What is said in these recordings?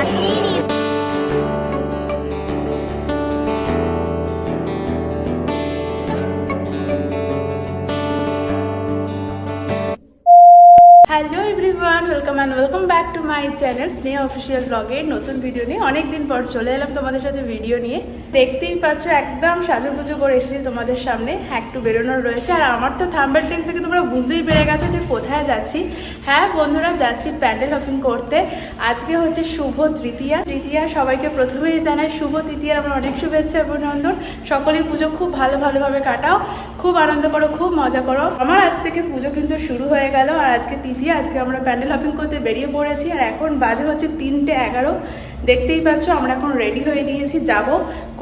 আসেইনি hello everyone welcome and welcome back to my channel Sneha official ব্লগের নতুন video নিয়ে। অনেক দিন পর চলে এলাম তোমাদের সাথে ভিডিও নিয়ে। দেখতেই পাচ্ছ, একদম সাজুগুজু করে এসেছি তোমাদের সামনে। একটু বেরোনোর রয়েছে। আর আমার তো থাম্বেল টেক্স থেকে তোমরা বুঝতেই পেরে গেছো যে কোথায় যাচ্ছি। হ্যাঁ বন্ধুরা, যাচ্ছি প্যান্ডেল হপিং করতে। আজকে হচ্ছে শুভ তৃতীয়া। তৃতীয়া সবাইকে প্রথমেই জানাই শুভ তৃতীয়ার আমার অনেক শুভেচ্ছা অভিনন্দন। সকলেই পুজো খুব ভালো ভালোভাবে কাটাও। খুব আনন্দ করো, খুব মজা করো। আমার আজ থেকে পুজো কিন্তু শুরু হয়ে গেল, আর আজকে তিথি, আজকে আমরা প্যান্ডেল হপিং করতে বেরিয়ে পড়েছি, আর এখন বাজে হচ্ছে তিনটে এগারো। দেখতেই পাচ্ছ, আমরা এখন রেডি হয়ে নিয়েছি যাব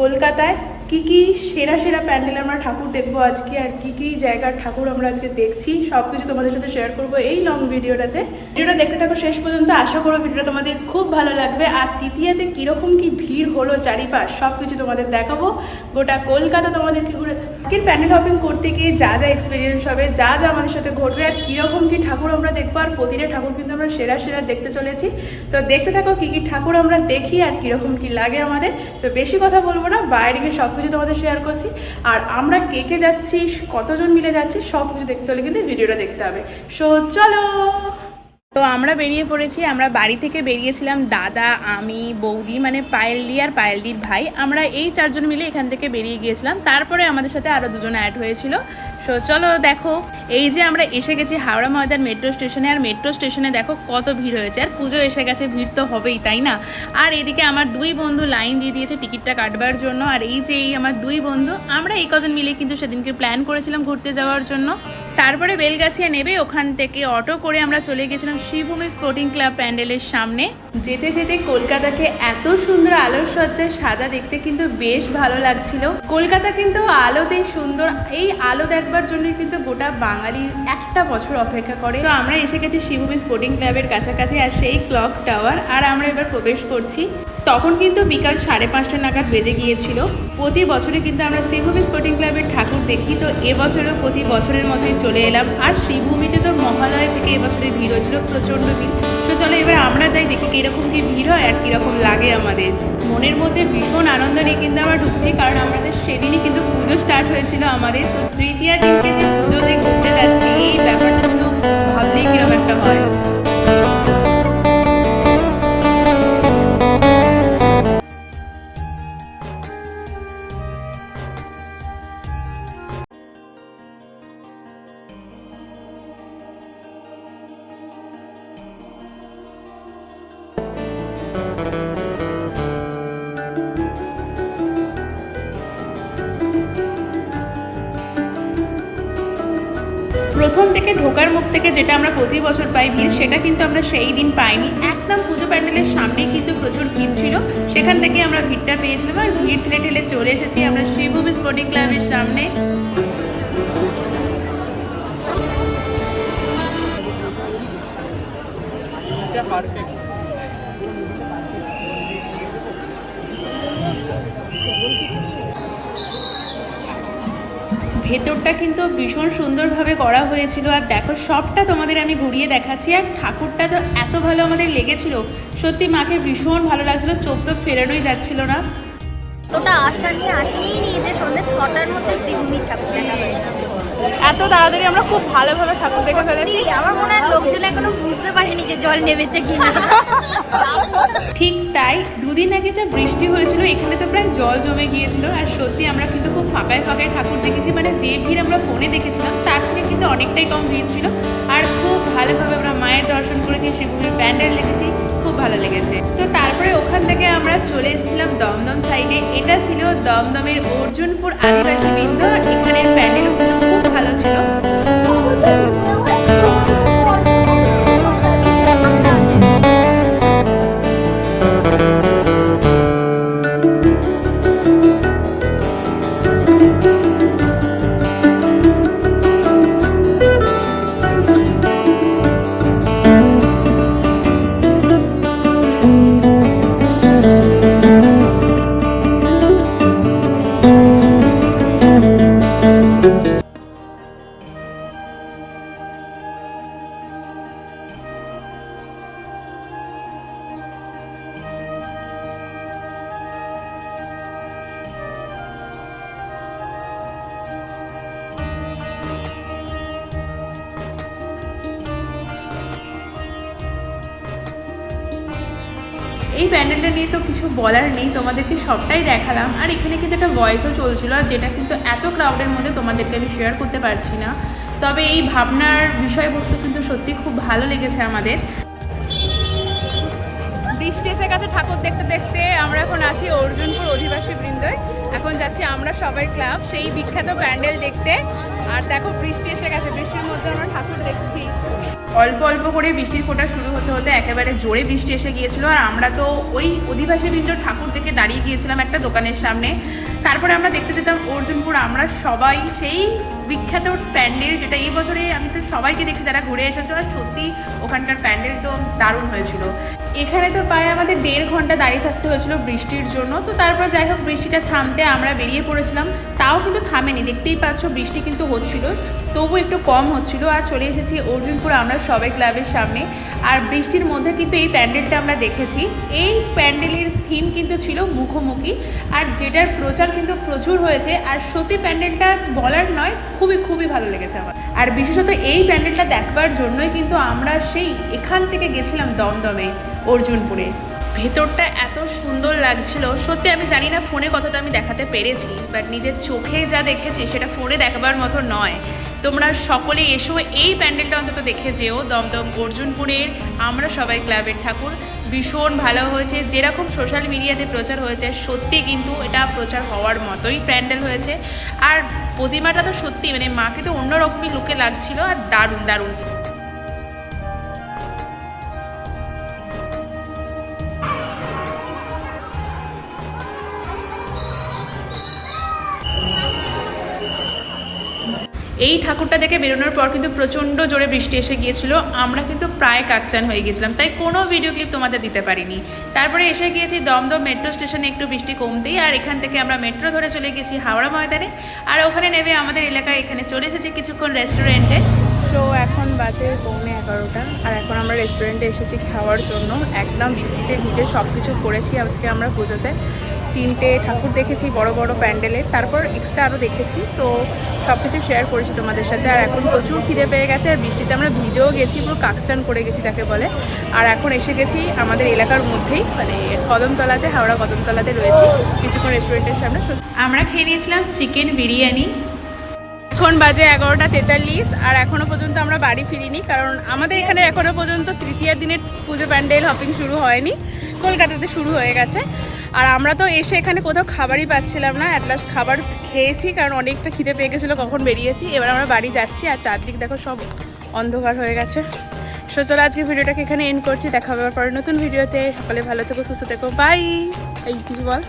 কলকাতায়। কি কি সেরা সেরা প্যান্ডেল আমরা ঠাকুর দেখব আজকে আর কি কি জায়গার ঠাকুর আমরা আজকে দেখছি সব কিছু তোমাদের সাথে শেয়ার করব এই লং ভিডিওটাতে ভিডিওটা দেখতে থাকো শেষ পর্যন্ত, আশা করব ভিডিওটা তোমাদের খুব ভালো লাগবে। আর তৃতীয়াতে কীরকম কি ভিড় হলো চারিপাশ সব কিছু তোমাদের দেখাবো। গোটা কলকাতা তোমাদেরকে ঘুরে আজকের প্যান্ডেল হপিং করতে গিয়ে যা যা এক্সপিরিয়েন্স হবে, যা যা আমাদের সাথে ঘটবে, আর কীরকম কি ঠাকুর আমরা দেখব, আর প্রতিটা ঠাকুর কিন্তু আমরা সেরা সেরা দেখতে চলেছি। তো দেখতে থাকো কি কি ঠাকুর আমরা দেখি, আর কীরকম কি লাগে আমাদের। তো বেশি কথা বলব না, বাইরে গিয়ে সব কিছু তোমাদের শেয়ার করছি। আর আমরা কে কে যাচ্ছি, কতজন মিলে যাচ্ছি সব কিছু দেখতে হলে কিন্তু ভিডিওটা দেখতে হবে। সো চলো! তো আমরা বেরিয়ে পড়েছি, আমরা বাড়ি থেকে বেরিয়েছিলাম দাদা, আমি, বৌদি মানে পায়েলদি আর পায়েলদির ভাই। আমরা এই চারজন মিলে এখান থেকে বেরিয়ে গিয়েছিলাম। তারপরে আমাদের সাথে আরও দুজন অ্যাড হয়েছিল। সো চলো দেখো, এই যে আমরা এসে গেছি হাওড়া ময়দান মেট্রো স্টেশনে আর মেট্রো স্টেশনে দেখো কত ভিড় হয়েছে, আর পুজো এসে গেছে, ভিড় তো হবেই, তাই না? আর এদিকে আমার দুই বন্ধু লাইন দিয়ে দিয়েছে টিকিটটা কাটবার জন্য। আর এই যে এই আমার দুই বন্ধু, আমরা এই কজন মিলে কিন্তু সেদিনকে প্ল্যান করেছিলাম ঘুরতে যাওয়ার জন্য। তারপরে বেলগাছিয়া নেবে, ওখান থেকে অটো করে আমরা চলে গেছিলাম শ্রীভূমি স্পোর্টিং ক্লাব প্যান্ডেলের সামনে। যেতে যেতে কলকাতাকে এত সুন্দর আলোর সজ্জায় সাজা দেখতে কিন্তু বেশ ভালো লাগছিল। কলকাতা কিন্তু আলোতেই সুন্দর, এই আলো দেখবার জন্য কিন্তু গোটা বাঙালি একটা বছর অপেক্ষা করে। তো আমরা এসে গেছি শ্রীভূমি স্পোর্টিং ক্লাবের কাছাকাছি আর সেই ক্লক টাওয়ার আর আমরা এবার প্রবেশ করছি। তখন কিন্তু বিকাল সাড়ে পাঁচটা নাগাদ বেজে গিয়েছিল। প্রতি বছরে কিন্তু আমরা শ্রীভূমি স্পোর্টিং ক্লাবের ঠাকুর দেখি। তো এবছরও প্রতি বছরের মতোই চলে এলাম। আর শ্রীভূমিতে তো মহালয় থেকে এবছরে ভিড় হয়েছিল প্রচণ্ড ভিড়। তো চলো এবার আমরা যাই, দেখি কীরকম কি ভিড় হয় আর কীরকম লাগে আমাদের। মনের মধ্যে ভীষণ আনন্দ নিয়ে কিন্তু আমরা ঢুকছি, কারণ আমাদের সেদিনই কিন্তু পুজো স্টার্ট হয়েছিল আমাদের। তো তৃতীয় দিনকে যে পুজোতে ঘুরতে যাচ্ছি, এই ব্যাপারটা কিন্তু ভাবলেই কীরকম একটা হয়। প্রথম থেকে ঢোকার মুখ থেকে যেটা আমরা প্রতি বছর পাই ভিড়, সেটা কিন্তু আমরা সেই দিন পাইনি। একদম পুজো প্যান্ডেলের সামনেই কিন্তু প্রচুর ভিড় ছিল। সেখান থেকে আমরা ভিড়টা পেয়েছিলাম আর ভিড় ঠেলে ঠেলে চলে এসেছি আমরা শ্রীভূমি স্পোর্টিং ক্লাবের সামনে। ভেতরটা কিন্তু ভীষণ সুন্দরভাবে করা হয়েছিল। আর দেখো, সবটা তোমাদের আমি ঘুরিয়ে দেখাচ্ছি। আর ঠাকুরটা তো এত ভালো আমাদের লেগেছিল। সত্যি মাকে ভীষণ ভালো লাগছিল, চোখ তো ফেরানোই যাচ্ছিল না। ওটা আশা নিয়ে আসেইনি যে সন্ধ্যে ছটার মধ্যে শ্রীভূমির ঠাকুর দেখা হয়ে এত তাড়াতাড়ি আমরা খুব ভালোভাবে ঠাকুর দেখে ফেলেছি। আমার মনে হয় লোকজন এখনও বুঝতে পারেনি যে জল নেমেছে কিনা। ঠিক তাই দুদিন আগে যা বৃষ্টি হয়েছিল এখানে তো প্রায় জল জমে গিয়েছিল আর সত্যি আমরা কিন্তু খুব ফাঁকায় ফাঁকায় ঠাকুর দেখেছি মানে যে ভিড় আমরা ফোনে দেখেছিলাম তার থেকে কিন্তু অনেকটাই কম ভিড় ছিল। আর খুব ভালোভাবে আমরা মায়ের দর্শন করেছি শিবভূমির প্যান্ডেল দেখেছি খুব ভালো লেগেছে। তো তারপরে ওখান থেকে আমরা চলে এসেছিলাম দমদম সাইডে এটা ছিল দমদমের অর্জুনপুর আদিবাসী বৃন্দ আর এখানের প্যান্ডেলও কিন্তু খুব ভালো এই প্যান্ডেলটা নিয়ে তো কিছু বলার নেই, তোমাদেরকে সবটাই দেখালাম। আর এখানে কিন্তু একটা ভয়েসও চলছিল, আর যেটা কিন্তু এত ক্রাউডের মধ্যে তোমাদেরকে আমি শেয়ার করতে পারছি না। তবে এই ভাবনার বিষয়বস্তু কিন্তু সত্যি খুব ভালো লেগেছে আমাদের। বৃষ্টি এসে গেছে ঠাকুর দেখতে দেখতে। আমরা এখন আছি অর্জুনপুর অধিবাসী বৃন্দয় এখন যাচ্ছি আমরা সবাই ক্লাব, সেই বিখ্যাত প্যান্ডেল দেখতে। আর দেখো বৃষ্টি এসে গেছে, বৃষ্টির মধ্যে আমরা ঠাকুর দেখছি। অল্প অল্প করে বৃষ্টির ফোঁটা শুরু হতে হতে একেবারে জোরে বৃষ্টি এসে গিয়েছিল, আর আমরা তো ওই অধিবাসী বৃন্দর ঠাকুর দেখে দাঁড়িয়ে গিয়েছিলাম একটা দোকানের সামনে। তারপরে আমরা দেখতে যেতাম অর্জুনপুর, আমরা সবাই সেই বিখ্যাত প্যান্ডেল যেটা এই বছরে আমি তো সবাইকে দেখছি যারা ঘুরে এসেছ, আর সত্যি ওখানকার প্যান্ডেল তো দারুণ হয়েছিল। এখানে তো প্রায় আমাদের দেড় ঘণ্টা দাঁড়িয়ে থাকতে হয়েছিল বৃষ্টির জন্য, তো তারপর যাই হোক বৃষ্টিটা থামতে আমরা বেরিয়ে পড়েছিলাম। তাও কিন্তু থামেনি। দেখতেই পাচ্ছ বৃষ্টি কিন্তু হচ্ছিল তবু একটু কম হচ্ছিল। আর চলে এসেছি অর্জুনপুর, আমরা সবাই ক্লাবের সামনে। আর বৃষ্টির মধ্যে কিন্তু এই প্যান্ডেলটা আমরা দেখেছি। এই প্যান্ডেলের থিম কিন্তু ছিল মুখোমুখি। আর যেটার প্রচার কিন্তু প্রচুর হয়েছে। আর সত্যি প্যান্ডেলটা বলার নয়, খুবই খুবই ভালো লেগেছে আমার। আর বিশেষত এই প্যান্ডেলটা দেখবার জন্যই কিন্তু আমরা সেই এখান থেকে গেছিলাম দমদমে, অর্জুনপুরে। ভেতরটা এত সুন্দর লাগছিল। সত্যি আমি জানি না ফোনে কতটা আমি দেখাতে পেরেছি বাট নিজের চোখে যা দেখেছি সেটা ফোনে দেখাবার মতো নয়। তোমরা সকলে এসো এই প্যান্ডেলটা অন্তত দেখে যেও। দমদম, অর্জুনপুরের, আমরা সবাই ক্লাবের ঠাকুর। ভীষণ ভালো হয়েছে। যেরকম সোশ্যাল মিডিয়াতে প্রচার হয়েছে, সত্যি কিন্তু এটা প্রচার হওয়ার মতোই প্যান্ডেল হয়েছে। আর প্রতিমাটা তো সত্যি মানে মাকে তো অন্যরকমই লুকে লাগছিল আর দারুণ দারুণ। এই ঠাকুরটা দেখে বেরোনোর পর কিন্তু প্রচণ্ড জোরে বৃষ্টি এসে গিয়েছিল। আমরা কিন্তু প্রায় কাকচান হয়ে গেছিলাম তাই কোনো ভিডিও ক্লিপ তোমাদের দিতে পারিনি। তারপরে এসে গিয়েছি দমদম মেট্রো স্টেশনে একটু বৃষ্টি কমতেই, আর এখান থেকে আমরা মেট্রো ধরে চলে গেছি হাওড়া ময়দানে। আর ওখানে নেবে আমাদের এলাকায় এখানে চলে এসেছি কিছুক্ষণ রেস্টুরেন্টে তো এখন বাজে পৌনে এগারোটা, আর এখন আমরা রেস্টুরেন্টে এসেছি খাওয়ার জন্য। একদম বৃষ্টিতে ভিজে সব কিছু করেছি আজকে আমরা পুজোতে। তিনটে ঠাকুর দেখেছি, বড় বড় প্যান্ডেলের তারপর এক্সট্রা আরও দেখেছি। তো সব কিছু শেয়ার করেছি তোমাদের সাথে। আর এখন প্রচুর খিদে পেয়ে গেছে। আর বৃষ্টিতে আমরা ভিজেও গেছি, পুরো কাকচান করে গেছি যাকে বলে। আর এখন এসে গেছি আমাদের এলাকার মধ্যেই মানে কদমতলাতে, হাওড়া কদমতলাতে রয়েছি, কিছুক্ষণ রেস্টুরেন্টের সামনে। আমরা খেয়ে নিয়েছিলাম চিকেন বিরিয়ানি। এখন বাজে এগারোটা তেতাল্লিশ, আর এখনও পর্যন্ত আমরা বাড়ি ফিরিনি, কারণ আমাদের এখানে এখনও পর্যন্ত তৃতীয় দিনের পুজো প্যান্ডেল হপিং শুরু হয়নি। কলকাতাতে শুরু হয়ে গেছে। আর আমরা তো এসে এখানে কোথাও খাবারই পাচ্ছিলাম না অ্যাট লাস্ট খাবার খেয়েছি কারণ অনেকটা খিদে পেয়ে গেছিল কখন বেরিয়েছি। এবার আমরা বাড়ি যাচ্ছি আর চারদিক দেখো সব অন্ধকার হয়ে গেছে। সো চলো আজকে ভিডিওটাকে এখানে এন্ড করছি দেখা হবে পরে নতুন ভিডিওতে। সকালে ভালো থেকো সুস্থ থেকো বাই এই কিছু বল।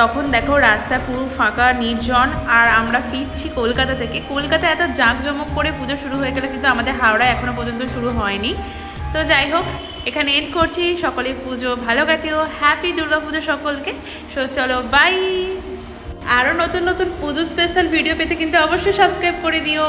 তখন দেখো রাস্তা পুরো ফাঁকা নির্জন আর আমরা ফিরছি কলকাতা থেকে। কলকাতা এত জাঁকজমক করে পুজো শুরু হয়ে গেলে কিন্তু আমাদের হাওড়া এখনও পর্যন্ত শুরু হয়নি। তো যাই হোক এখানে এন্ড করছি। সকলে পুজো ভালো কাটিও। হ্যাপি দুর্গা পুজো সকলকে। সো চলো বাই আরও নতুন নতুন পুজো স্পেশাল ভিডিও পেতে কিন্তু অবশ্যই সাবস্ক্রাইব করে দিও।